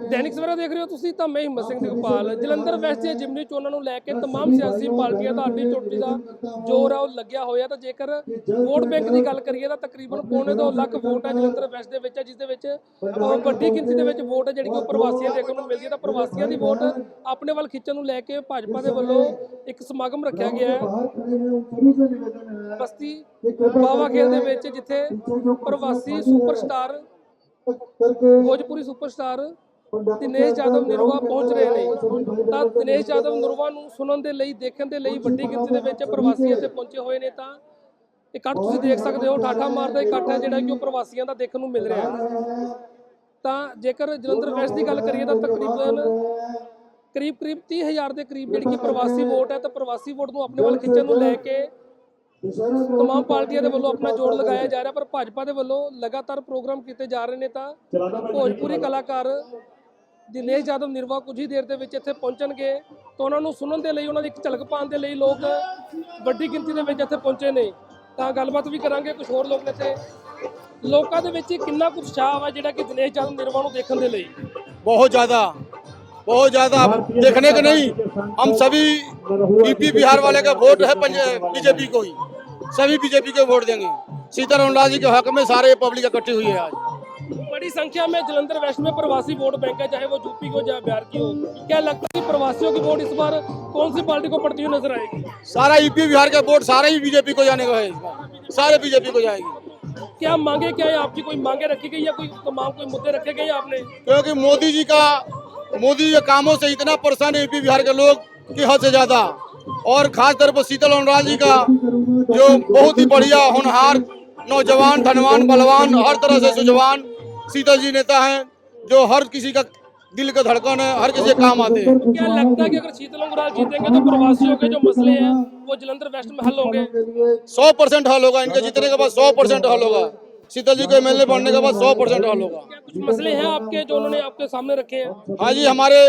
ਦੈਨਿਕ ਸਵੇਰਾ ਦੇਖ ਰਹੇ ਹੋ ਤੁਸੀਂ ਤਾਂ ਮੈਂ ਹਿੰਮਤ ਸਿੰਘ ਦਿਗਪਾਲ ਜਲੰਧਰ ਵੈਸਟ ਦੀਆਂ ਜਿਮਨੀ ਚੋਣਾਂ ਨੂੰ ਲੈ ਕੇ तमाम ਸਿਆਸੀ ਪਾਰਟੀਆਂ ਦਾ ਅੱਡੀ ਚੋਟੀ ਦਾ ਜ਼ੋਰ ਆ ਉਹ ਲੱਗਿਆ ਹੋਇਆ ਤਾਂ ਜੇਕਰ ਵੋਟ ਬੈਂਕ ਦੀ ਗੱਲ ਕਰੀਏ ਤਾਂ ਤਕਰੀਬਨ ਪੌਣੇ 2 ਲੱਖ ਵੋਟ ਹੈ ਜਲੰਧਰ ਵੈਸਟ ਦੇ ਵਿੱਚ ਹੈ, ਜਿਸ ਦੇ ਵਿੱਚ ਅਹ, ਵੱਡੀ ਗਿਣਤੀ ਦੇ ਵਿੱਚ ਵੋਟ ਹੈ ਜਿਹੜੀ ਕਿ ਉਹ ਪ੍ਰਵਾਸੀਆਂ ਦੇਖਣ ਨੂੰ ਮਿਲਦੀ ਹੈ ਤਾਂ ਪ੍ਰਵਾਸੀਆਂ ਦੀ ਵੋਟ ਆਪਣੇ ਵੱਲ ਖਿੱਚਣ ਨੂੰ ਲੈ ਕੇ ਭਾਜਪਾ ਦੇ ਵੱਲੋਂ ਇੱਕ ਸਮਾਗਮ ਰੱਖਿਆ ਗਿਆ ਹੈ ਬਸਤੀ ਬਾਵਾ ਖੇਲ ਦੇ ਵਿੱਚ ਜਿੱਥੇ ਪ੍ਰਵਾਸੀ ਸੁਪਰਸਟਾਰ ਭੋਜਪੁਰੀ ਸੁਪਰਸਟਾਰ ਦਿਨੇਸ਼ ਜਾਦਵ ਨਿਰਵਾ ਪਹੁੰਚ ਰਹੇ ਨੇ। ਤਾਂ ਦਿਨੇਸ਼ ਜਾਦਵ ਨਿਰਵਾ ਨੂੰ ਸੁਣਨ ਦੇ ਲਈ ਦੇਖਣ ਦੇ ਲਈ ਵੱਡੀ ਗਿਣਤੀ ਦੇ ਵਿੱਚ ਪ੍ਰਵਾਸੀ ਇੱਥੇ ਪਹੁੰਚੇ ਹੋਏ ਨੇ ਤਾਂ। ਇਕੱਠ ਤੁਸੀਂ ਦੇਖ ਸਕਦੇ ਹੋ ਠਾਠਾ ਮਾਰਦਾ ਇਕੱਠ ਹੈ ਜਿਹੜਾ ਕਿ ਉਹ ਪ੍ਰਵਾਸੀਆਂ ਦਾ ਦੇਖਣ ਨੂੰ ਮਿਲ ਰਿਹਾ ਹੈ। ਤਾਂ ਜੇਕਰ ਜਲੰਧਰ ਵੈਸਟ ਦੀ ਗੱਲ ਕਰੀਏ ਤਾਂ ਤਕਰੀਬਨ ਕਰੀਬ ਕਰੀਬ 30000 ਦੇ ਕਰੀਬ ਜਿਹੜੀ ਕਿ ਪ੍ਰਵਾਸੀ ਵੋਟ ਹੈ ਤਾਂ ਪ੍ਰਵਾਸੀ ਵੋਟ ਨੂੰ ਆਪਣੇ ਵੱਲ ਖਿੱਚਣ ਨੂੰ ਲੈ ਕੇ ਤਮਾਮ ਪਾਰਟੀਆਂ ਦੇ ਵੱਲੋਂ ਆਪਣਾ ਜੋੜ ਲਗਾਇਆ ਜਾ ਰਿਹਾ ਪਰ ਭਾਜਪਾ ਦੇ ਵੱਲੋਂ ਲਗਾਤਾਰ ਪ੍ਰੋਗਰਾਮ ਕੀਤੇ ਜਾ ਰਹੇ ਨੇ ਤਾਂ ਭੋਜਪੁਰੀ ਕਲਾਕਾਰ ਦਿਨੇਸ਼ ਜਾਦਵ ਨਿਰਵਾ ਕੁਝ ਹੀ ਦੇਰ ਦੇ ਵਿੱਚ ਇੱਥੇ ਪਹੁੰਚਣਗੇ ਤਾਂ ਉਹਨਾਂ ਨੂੰ ਸੁਣਨ ਦੇ ਲਈ ਉਹਨਾਂ ਦੀ ਇੱਕ ਝਲਕ ਪਾਉਣ ਦੇ ਲਈ ਲੋਕ ਵੱਡੀ ਗਿਣਤੀ ਦੇ ਵਿੱਚ ਇੱਥੇ ਪਹੁੰਚੇ ਨੇ ਤਾਂ ਗੱਲਬਾਤ ਵੀ ਕਰਾਂਗੇ ਕੁਝ ਹੋਰ ਲੋਕ ਨੇ ਇੱਥੇ ਲੋਕਾਂ ਦੇ ਵਿੱਚ ਕਿੰਨਾ ਕੁ ਉਤਸ਼ਾਹ ਆ ਜਿਹੜਾ ਕਿ ਦਿਨੇਸ਼ ਜਾਦਵ ਨਿਰਵਾ ਨੂੰ ਦੇਖਣ ਦੇ ਲਈ बहुत ज्यादा बहुत ज्यादा देखने के नहीं हम सभी यूपी बिहार वाले का वोट है बीजेपी को ही सभी बीजेपी को वोट देंगे सीताराम लाल जी के हक में सारे पब्लिक इकट्ठी हुई है आज बड़ी संख्या में जलंधर वेस्ट में प्रवासी वोट बैंक है चाहे वो यूपी की हो चाहे बिहार की हो। क्या लगता है कि प्रवासियों की वोट इस बार कौन सी पार्टी को पड़ती हुई नज़र आएगी? सारा यूपी बिहार का वोट सारा ही बीजेपी को जाने का है इस बार। सारे बीजेपी को जाएगी। क्या मांगे क्या है आपकी? कोई मांगे रखी गई या कोई तमाम कोई मुद्दे रखे गए आपने? क्योंकि मोदी जी का मोदी के कामों से इतना परेशान है यूपी बिहार के लोग की हद से ज़्यादा। और खास तौर पर शीतल अनुराग जी का जो बहुत ही बढ़िया होनहार नौजवान धनवान बलवान हर तरह से सुजवान शीतल जी नेता हैं जो हर किसी का दिल का धड़कन है हर किसी के काम आते हैं। क्या लगता है कि अगर शीतल जीतेंगे तो प्रवासियों के जो मसले हैं वो जलंधर वेस्ट में हल होंगे? सौ परसेंट हल होगा इनके जीतने के बाद सौ परसेंट हल होगा। शीतल जी को एमएलए बनने के बाद सौ परसेंट हल होगा। कुछ मसले हैं आपके जो उन्होंने आपके सामने रखे हैं? हाँ जी हमारे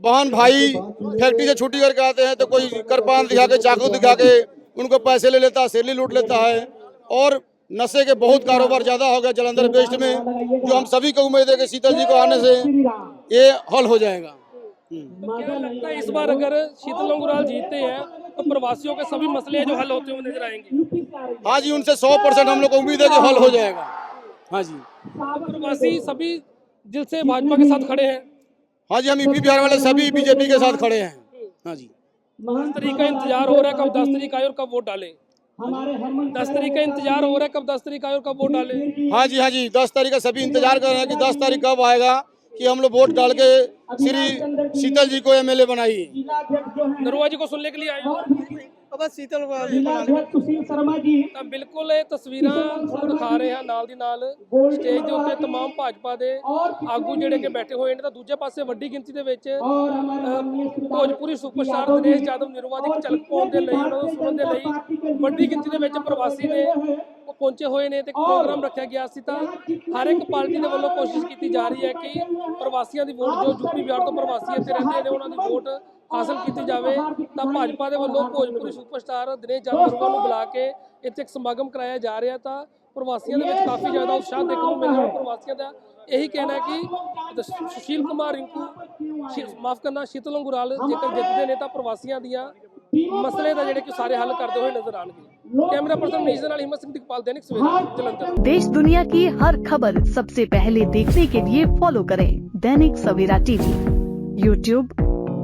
बहन भाई फैक्ट्री से छुट्टी करके आते हैं तो कोई करपान दिखा के चाकू दिखा के उनको पैसे ले लेता है सैलरी लूट लेता है और नशे के बहुत कारोबार ज़्यादा हो गया जलंधर वेस्ट में जो हम सभी को उम्मीद है कि शीतल जी को आने से ये हल हो जाएगा। तो क्या लगता है इस बार अगर शीतल अंगुराल जीतते हैं तो प्रवासियों के सभी मसले जो हल होते हुए नज़र आएँगे? हाँ जी उनसे सौ परसेंट हम लोग को उम्मीद है कि हल हो जाएगा। हाँ जी। तो प्रवासी सभी दिल से भाजपा के साथ खड़े हैं। हाँ जी हम यूपी बिहार वाले सभी बीजेपी के साथ खड़े हैं। हाँ जी। दस तारीख का इंतज़ार हो रहा है कब दस तारीख आए और कब वोट डाले? दस तारीख का इंतज़ार हो रहा है कब दस तारीख आए और कब वोट डाले? हाँ जी हाँ जी दस तारीख का सभी इंतज़ार कर रहे हैं कि दस तारीख कब आएगा कि हम लोग वोट डाल के श्री शीतल जी को एमएलए बनाइए। दरुआ जी को सुनने के लिए आए हो बस शीतल ਸੁਸ਼ੀਲ ਸ਼ਰਮਾ ਜੀ ਤਾਂ ਬਿਲਕੁਲ ਇਹ ਤਸਵੀਰਾਂ ਤੁਹਾਨੂੰ ਦਿਖਾ ਰਹੇ ਹਾਂ ਨਾਲ ਦੀ ਨਾਲ ਸਟੇਜ ਦੇ ਉੱਤੇ तमाम ਭਾਜਪਾ ਦੇ ਆਗੂ ਜਿਹੜੇ ਕਿ ਬੈਠੇ ਹੋਏ ਨੇ ਤਾਂ ਦੂਜੇ ਪਾਸੇ ਵੱਡੀ ਗਿਣਤੀ ਦੇ ਵਿੱਚ ਔਰ ਹਮਾਰੇ ਅਹ, ਭੋਜਪੁਰੀ ਸੁਪਰਸਟਾਰ ਦਿਨੇਸ਼ ਜਾਦਵ ਨਿਰਵਾ ਦੀ ਇੱਕ ਝਲਕ ਪਾਉਣ ਦੇ ਲਈ ਉਹਨਾਂ ਨੂੰ ਸੁਣਨ ਦੇ ਲਈ ਵੱਡੀ ਗਿਣਤੀ ਦੇ ਵਿੱਚ ਪ੍ਰਵਾਸੀ ਨੇ ਉਹ ਪਹੁੰਚੇ ਹੋਏ ਨੇ ਤੇ ਇੱਕ ਪ੍ਰੋਗਰਾਮ ਰੱਖਿਆ ਗਿਆ ਸੀ ਤਾਂ ਹਰ ਇੱਕ ਪਾਰਟੀ ਦੇ ਵੱਲੋਂ ਕੋਸ਼ਿਸ਼ ਕੀਤੀ ਜਾ ਰਹੀ ਹੈ ਕਿ ਪ੍ਰਵਾਸੀਆਂ ਦੀ ਵੋਟ ਜੋ ਯੂਪੀ ਬਿਹਾਰ ਤੋਂ ਪ੍ਰਵਾਸੀ ਇੱਥੇ ਰਹਿੰਦੇ ਨੇ ਉਹਨਾਂ ਦੀ ਵੋਟ ਹਾਸਲ ਕੀਤੀ ਜਾਵੇ ਤਾਂ ਭਾਜਪਾ ਦੇ ਵੱਲੋਂ ਭੋਜਪੁਰੀ ਸੁਪਰਸਟਾਰ ਦਿਨੇਸ਼ ਜਾਦਵ ਨਿਰਵਾ ਨੂੰ ਬੁਲਾ ਕੇ ਇੱਥੇ ਇੱਕ ਸਮਾਗਮ ਕਰਾਇਆ ਜਾ ਰਿਹਾ ਤਾਂ ਪ੍ਰਵਾਸੀਆਂ ਦੇ ਵਿੱਚ ਕਾਫੀ ਜ਼ਿਆਦਾ ਉਤਸ਼ਾਹ ਦੇਖਣ ਨੂੰ ਮਿਲ ਰਿਹਾ ਪ੍ਰਵਾਸੀਆਂ ਦਾ ਇਹੀ ਕਹਿਣਾ ਹੈ ਕਿ ਦ- ਸੁਸ਼ੀਲ ਕੁਮਾਰ ਰਿੰਕੂ ਮਾਫ ਕਰਨਾ ਸ਼ੀਤਲ ਅੰਗੁਰਾਲ ਜੇਕਰ ਜਿੱਤਦੇ ਨੇ ਤਾਂ ਪ੍ਰਵਾਸੀਆਂ ਦੀਆਂ ਮਸਲੇ ਦਾ ਜਿਹੜੇ ਕਿ ਸਾਰੇ ਹੱਲ ਕਰਦੇ ਹੋਏ ਨਜ਼ਰ ਆਣਗੇ ਕੈਮਰਾ ਪਰਸਨ ਨੀਸ਼ ਦੇ ਨਾਲ ਹਿੰਮਤ ਸਿੰਘ ਦਿਕਪਾਲ ਦੈਨਿਕ ਸਵੇਰਾ ਜਲੰਧਰ देश दुनिया की हर खबर सबसे पहले देखने के लिए फॉलो करें दैनिक सवेरा टीवी यूट्यूब